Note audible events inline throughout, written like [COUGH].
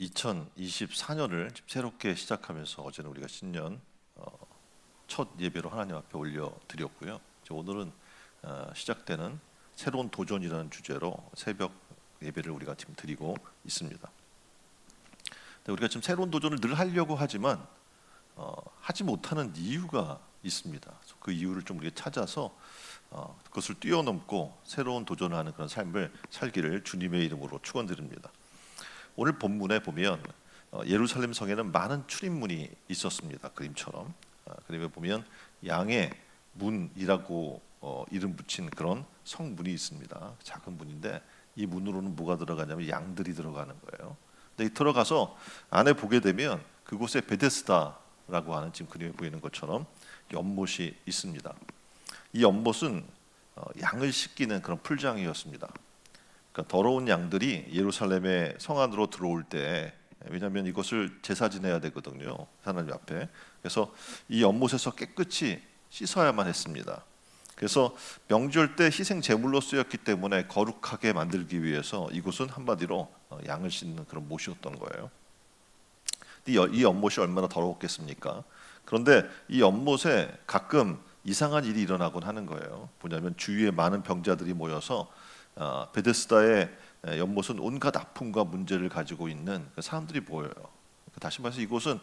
2024년을 새롭게 시작하면서 어제는 우리가 신년 어, 첫 예배로 하나님 앞에 올려 드렸고요. 오늘은 어, 시작되는 새로운 도전이라는 주제로 새벽 예배를 우리가 지금 드리고 있습니다. 우리가 지금 새로운 도전을 늘 하려고 하지만 어, 하지 못하는 이유가 있습니다. 그 이유를 좀 우리가 찾아서 어, 그것을 뛰어넘고 새로운 도전을 하는 그런 삶을 살기를 주님의 이름으로 축원드립니다. 오늘 본문에 보면 어, 예루살렘 성에는 많은 출입문이 있었습니다. 그림처럼 어, 그림에 보면 양의 문이라고 어, 이름 붙인 그런 성문이 있습니다. 작은 문인데 이 문으로는 뭐가 들어가냐면 양들이 들어가는 거예요. 근데 이 들어가서 안에 보게 되면 그곳에 베데스다라고 하는 지금 그림에 보이는 것처럼 연못이 있습니다. 이 연못은 어, 양을 씻기는 그런 풀장이었습니다. 그러니까 더러운 양들이 예루살렘의 성 안으로 들어올 때 왜냐하면 이것을 제사 지내야 되거든요 하나님 앞에 그래서 이 연못에서 깨끗이 씻어야만 했습니다. 그래서 명절 때 희생 제물로 쓰였기 때문에 거룩하게 만들기 위해서 이곳은 한마디로 어, 양을 씻는 그런 못이었던 거예요. 이 연못이 얼마나 더러웠겠습니까? 그런데 이 연못에 가끔 이상한 일이 일어나곤 하는 거예요. 뭐냐면 주위에 많은 병자들이 모여서 어, 베데스다의 에, 연못은 온갖 아픔과 문제를 가지고 있는 그 사람들이 모여요. 다시 말해서 이곳은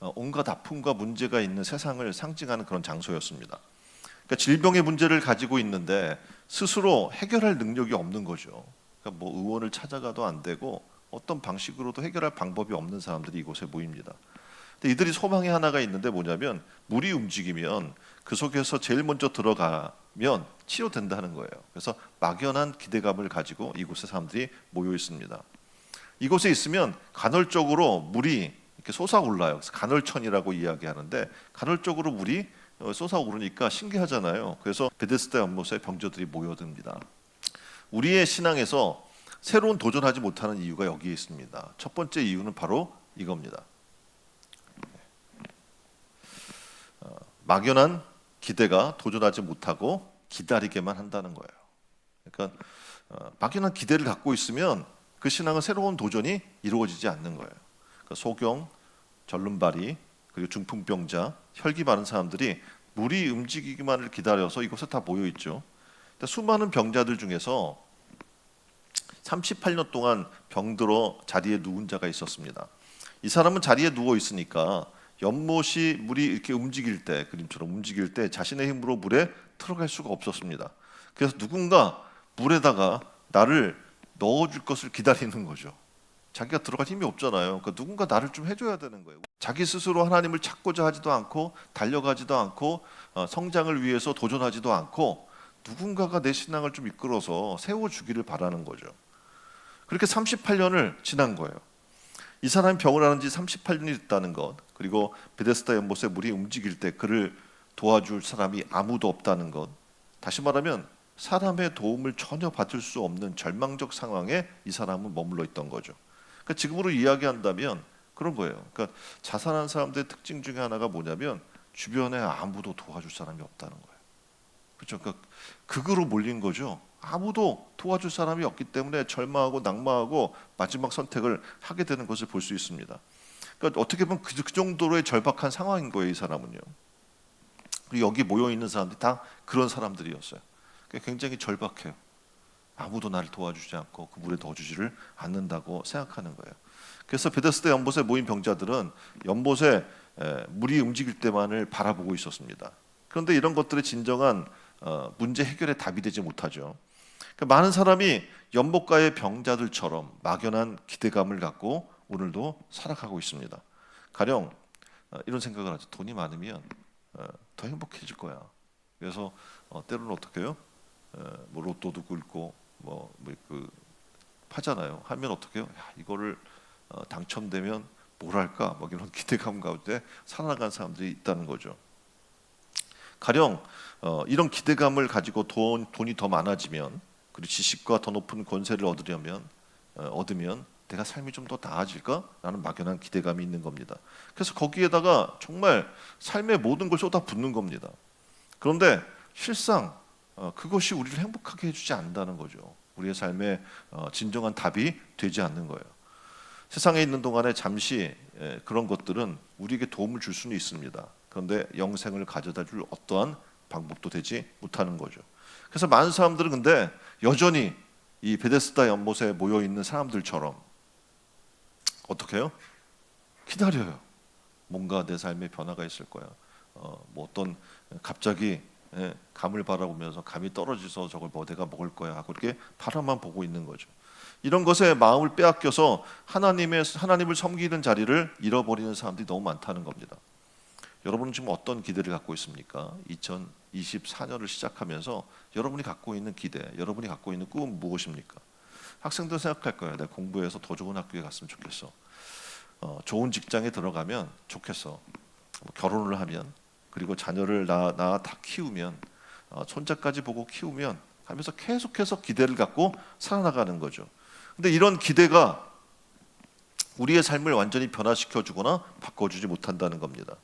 어, 온갖 아픔과 문제가 있는 세상을 상징하는 그런 장소였습니다. 그러니까 질병의 문제를 가지고 있는데 스스로 해결할 능력이 없는 거죠. 그러니까 뭐 의원을 찾아가도 안 되고 어떤 방식으로도 해결할 방법이 없는 사람들이 이곳에 모입니다. 근데 이들이 소망이 하나가 있는데 뭐냐면 물이 움직이면 그 속에서 제일 먼저 들어가 면 치료된다는 거예요. 그래서 막연한 기대감을 가지고 이곳에 사람들이 모여 있습니다. 이곳에 있으면 간헐적으로 물이 이렇게 솟아올라요. 그래서 간헐천이라고 이야기하는데 간헐적으로 물이 어, 솟아오르니까 신기하잖아요. 그래서 베데스다 연못에 병자들이 모여듭니다. 우리의 신앙에서 새로운 도전하지 못하는 이유가 여기에 있습니다. 첫 번째 이유는 바로 이겁니다. 어, 막연한 기대가 도전하지 못하고 기다리게만 한다는 거예요. 그러니까 어, 막연한 기대를 갖고 있으면 그 신앙은 새로운 도전이 이루어지지 않는 거예요. 그러니까 소경, 절름발이 그리고 중풍병자, 혈기 많은 사람들이 물이 움직이기만을 기다려서 이곳에 다 모여 있죠. 근데 수많은 병자들 중에서 38년 동안 병들어 자리에 누운 자가 있었습니다. 이 사람은 자리에 누워 있으니까 연못이 물이 이렇게 움직일 때 그림처럼 움직일 때 자신의 힘으로 물에 들어갈 수가 없었습니다. 그래서 누군가 물에다가 나를 넣어줄 것을 기다리는 거죠. 자기가 들어갈 힘이 없잖아요. 그러니까 누군가 나를 좀 해줘야 되는 거예요. 자기 스스로 하나님을 찾고자 하지도 않고 달려가지도 않고 어, 성장을 위해서 도전하지도 않고 누군가가 내 신앙을 좀 이끌어서 세워주기를 바라는 거죠. 그렇게 38년을 지난 거예요. 이 사람이 병을 앓은 지 38년이 됐다는 것, 그리고 베데스다 연못에 물이 움직일 때 그를 도와줄 사람이 아무도 없다는 것. 다시 말하면 사람의 도움을 전혀 받을 수 없는 절망적 상황에 이 사람은 머물러 있던 거죠. 그러니까 지금으로 이야기한다면 그런 거예요. 그러니까 자살한 사람들의 특징 중에 하나가 뭐냐면 주변에 아무도 도와줄 사람이 없다는 거예요. 그렇죠. 그러니까 극으로 몰린 거죠. 아무도 도와줄 사람이 없기 때문에 절망하고 낙마하고 마지막 선택을 하게 되는 것을 볼 수 있습니다. 그러니까 어떻게 보면 그, 그 정도로의 절박한 상황인 거예요, 이 사람은요. 그리고 여기 모여 있는 사람들이 다 그런 사람들이었어요. 그러니까 굉장히 절박해요. 아무도 나를 도와주지 않고 그 물에 넣어주지를 않는다고 생각하는 거예요. 그래서 베데스다 연못에 모인 병자들은 연못에 에, 물이 움직일 때만을 바라보고 있었습니다. 그런데 이런 것들의 진정한 어, 문제 해결에 답이 되지 못하죠. 그러니까 많은 사람이 연못가의 병자들처럼 막연한 기대감을 갖고 오늘도 살아가고 있습니다. 가령 어, 이런 생각을 하죠. 돈이 많으면 어, 더 행복해질 거야. 그래서 어, 때로는 어떻게 해요? 어, 뭐 로또도 긁고 뭐 그 파잖아요. 하면 어떻게 해요? 야, 이거를 어, 당첨되면 뭘 할까? 뭐 이런 [LAUGHS] 기대감 가운데 살아나간 사람들이 있다는 거죠. 가령 어, 이런 기대감을 가지고 돈 돈이 더 많아지면 그리고 지식과 더 높은 권세를 얻으려면 어, 얻으면 내가 삶이 좀 더 나아질까 라는 막연한 기대감이 있는 겁니다. 그래서 거기에다가 정말 삶의 모든 걸 쏟아 붓는 겁니다. 그런데 실상 어, 그것이 우리를 행복하게 해주지 않는다는 거죠. 우리의 삶에 어, 진정한 답이 되지 않는 거예요. 세상에 있는 동안에 잠시 예, 그런 것들은 우리에게 도움을 줄 수는 있습니다. 그런데 영생을 가져다 줄 어떠한 방법도 되지 못하는 거죠. 그래서 많은 사람들은 근데 여전히 이 베데스다 연못에 모여 있는 사람들처럼 어떻게 해요? 기다려요. 뭔가 내 삶에 변화가 있을 거야. 어, 뭐 어떤 갑자기 예, 감을 바라보면서 감이 떨어져서 저걸 뭐 내가 먹을 거야 하고 이렇게 바라만 보고 있는 거죠. 이런 것에 마음을 빼앗겨서 하나님의 하나님을 섬기는 자리를 잃어버리는 사람들이 너무 많다는 겁니다. 여러분은 지금 어떤 기대를 갖고 있습니까? 2024년을 시작하면서 여러분이 갖고 있는 기대, 여러분이 갖고 있는 꿈은 무엇입니까? 학생들 생각할 거예요. 내가 공부해서 더 좋은 학교에 갔으면 좋겠어. 어, 좋은 직장에 들어가면 좋겠어. 뭐 결혼을 하면 그리고 자녀를 낳아, 낳아 다 키우면 어, 손자까지 보고 키우면 하면서 계속해서 기대를 갖고 살아나가는 거죠. 근데 이런 기대가 우리의 삶을 완전히 변화시켜 주거나 바꿔 주지 못한다는 겁니다.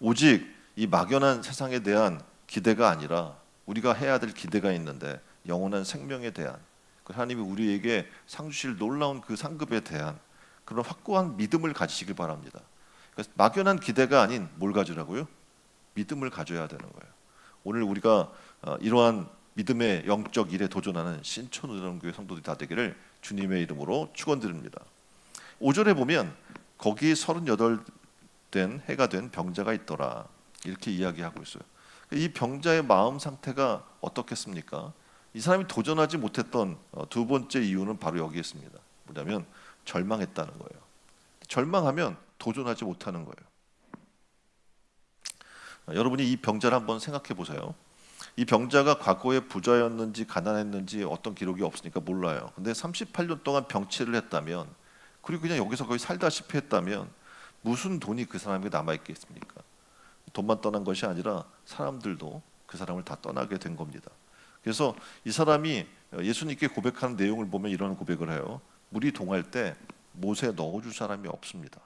오직 이 막연한 세상에 대한 기대가 아니라 우리가 해야 될 기대가 있는데 영원한 생명에 대한 그 하나님이 우리에게 상 주실 놀라운 그 상급에 대한 그런 확고한 믿음을 가지시길 바랍니다. 그래서 막연한 기대가 아닌 뭘 가지라고요? 믿음을 가져야 되는 거예요. 오늘 우리가 어, 이러한 믿음의 영적 일에 도전하는 신촌의령교회 성도들이 다 되기를 주님의 이름으로 축원드립니다. 5절에 보면 거기 38된 해가 된 병자가 있더라. 이렇게 이야기하고 있어요. 이 병자의 마음 상태가 어떻겠습니까? 이 사람이 도전하지 못했던 어, 두 번째 이유는 바로 여기 있습니다. 뭐냐면 절망했다는 거예요. 절망하면 도전하지 못하는 거예요. 어, 여러분이 이 병자를 한번 생각해 보세요. 이 병자가 과거에 부자였는지 가난했는지 어떤 기록이 없으니까 몰라요. 근데 38년 동안 병치를 했다면 그리고 그냥 여기서 거의 살다시피 했다면 무슨 돈이 그 사람에게 남아 있겠습니까? 돈만 떠난 것이 아니라 사람들도 그 사람을 다 떠나게 된 겁니다. 그래서 이 사람이 예수님께 고백하는 내용을 보면 이런 고백을 해요. 물이 동할 때 못에 넣어줄 사람이 없습니다.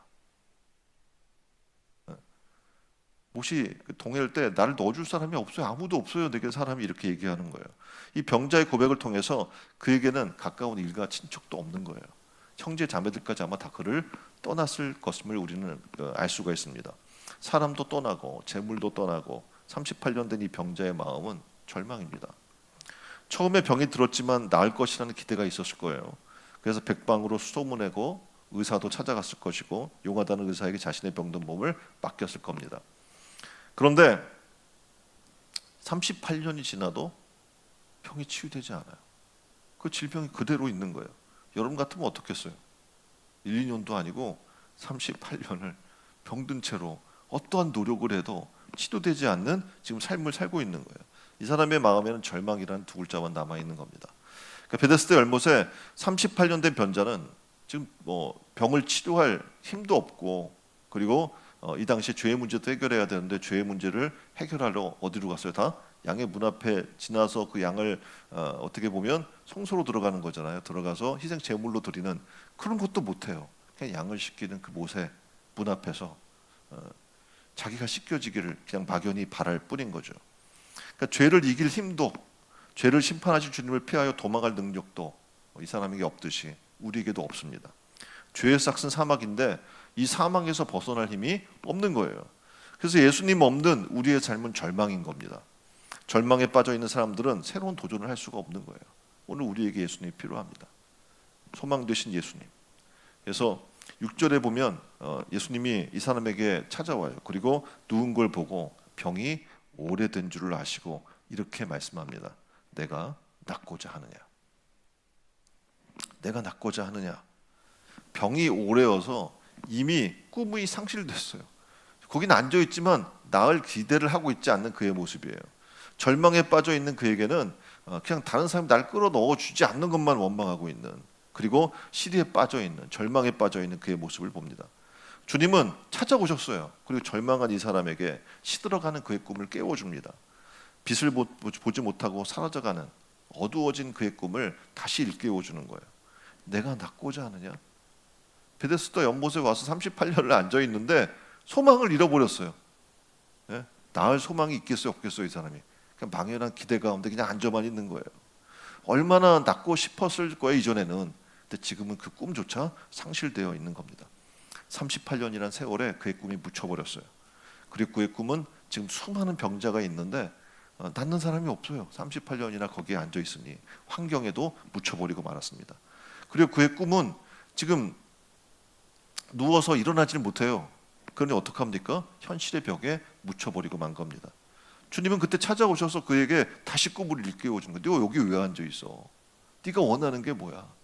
못이 그 동해일 때 나를 넣어줄 사람이 없어요. 아무도 없어요. 내게 사람이 이렇게 얘기하는 거예요. 이 병자의 고백을 통해서 그에게는 가까운 일가 친척도 없는 거예요. 형제 자매들까지 아마 다 그를 떠났을 것임을 우리는 어, 알 수가 있습니다. 사람도 떠나고 재물도 떠나고 38년 된 이 병자의 마음은 절망입니다. 처음에 병이 들었지만 나을 것이라는 기대가 있었을 거예요. 그래서 백방으로 소문내고 의사도 찾아갔을 것이고 용하다는 의사에게 자신의 병든 몸을 맡겼을 겁니다. 그런데 38년이 지나도 병이 치유되지 않아요. 그 질병이 그대로 있는 거예요. 여러분 같으면 어떻겠어요? 1, 2년도 아니고 38년을 병든 채로 어떠한 노력을 해도 치료되지 않는 지금 삶을 살고 있는 거예요. 이 사람의 마음에는 절망이라는 두 글자만 남아 있는 겁니다. 그러니까 베데스다 열못에 38년 된 변자는 지금 뭐 병을 치료할 힘도 없고 그리고 어, 이 당시에 죄의 문제도 해결해야 되는데 죄의 문제를 해결하러 어디로 갔어요? 다 양의 문 앞에 지나서 그 양을 어, 어떻게 보면 성소로 들어가는 거잖아요. 들어가서 희생 제물로 드리는 그런 것도 못 해요. 그냥 양을 씻기는 그 못에 문 앞에서 어, 자기가 씻겨지기를 그냥 막연히 바랄 뿐인 거죠. 그러니까 죄를 이길 힘도 죄를 심판하실 주님을 피하여 도망갈 능력도 이 사람에게 없듯이 우리에게도 없습니다. 죄의 싹은 사막인데 이 사망에서 벗어날 힘이 없는 거예요. 그래서 예수님 없는 우리의 삶은 절망인 겁니다. 절망에 빠져 있는 사람들은 새로운 도전을 할 수가 없는 거예요. 오늘 우리에게 예수님이 필요합니다. 소망 되신 예수님. 그래서 6절에 보면 어, 예수님이 이 사람에게 찾아와요. 그리고 누운 걸 보고 병이 오래된 줄을 아시고 이렇게 말씀합니다. 내가 낫고자 하느냐? 내가 낫고자 하느냐? 병이 오래여서 이미 꿈이 상실됐어요. 거긴 앉아 있지만 나을 기대를 하고 있지 않는 그의 모습이에요. 절망에 빠져 있는 그에게는 어, 그냥 다른 사람이 날 끌어 넣어 주지 않는 것만 원망하고 있는 그리고 시리에 빠져 있는 절망에 빠져 있는 그의 모습을 봅니다. 주님은 찾아오셨어요. 그리고 절망한 이 사람에게 시들어가는 그의 꿈을 깨워 줍니다. 빛을 보지 못하고 사라져가는 어두워진 그의 꿈을 다시 일깨워 주는 거예요. 내가 낫고자 하느냐? 베데스다 연못에 와서 38년을 앉아 있는데 소망을 잃어버렸어요. 예? 나을 소망이 있겠어요, 없겠어요, 이 사람이. 그냥 망연한 기대 가운데 그냥 앉아만 있는 거예요. 얼마나 낫고 싶었을 거예요 이전에는. 근데 지금은 그 꿈조차 상실되어 있는 겁니다. 38년이란 세월에 그의 꿈이 묻혀버렸어요. 그리고 그의 꿈은 지금 수많은 병자가 있는데 어, 낫는 사람이 없어요. 38년이나 거기에 앉아 있으니 환경에도 묻혀버리고 말았습니다. 그리고 그의 꿈은 지금 누워서 일어나지를 못해요. 그러니 어떻게 합니까? 현실의 벽에 묻혀버리고 만 겁니다. 주님은 그때 찾아오셔서 그에게 다시 꿈을 일깨워 준 거예요. 너 여기 왜 앉아 있어? 네가 원하는 게 뭐야?